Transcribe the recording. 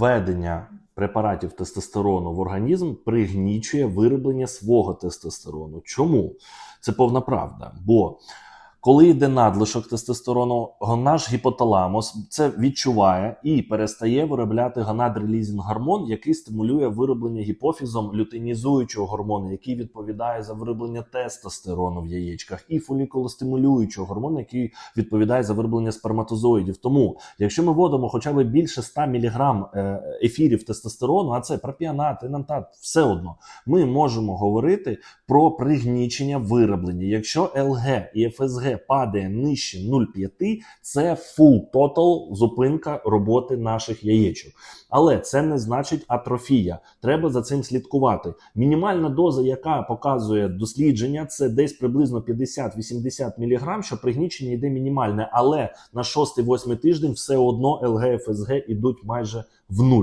введення препаратів тестостерону в організм пригнічує вироблення свого тестостерону. Чому? Це повна правда. Бо коли йде надлишок тестостерону, наш гіпоталамус це відчуває і перестає виробляти гонадрелізінг гормон, який стимулює вироблення гіпофізом лютинізуючого гормону, який відповідає за вироблення тестостерону в яєчках, і фолікулостимулюючого гормону, який відповідає за вироблення сперматозоїдів. Тому, якщо ми вводимо хоча б більше 100 мг ефірів тестостерону, а це пропіонат, енантат, все одно, ми можемо говорити про пригнічення вироблення. Якщо ЛГ і ФСГ падає нижче 0,5, це full total зупинка роботи наших яєчок. Але це не значить атрофія. Треба за цим слідкувати. Мінімальна доза, яка показує дослідження, це десь приблизно 50-80 мг, що пригнічення йде мінімальне, але на 6-8 тиждень все одно ЛГ, ФСГ ідуть майже в нуль.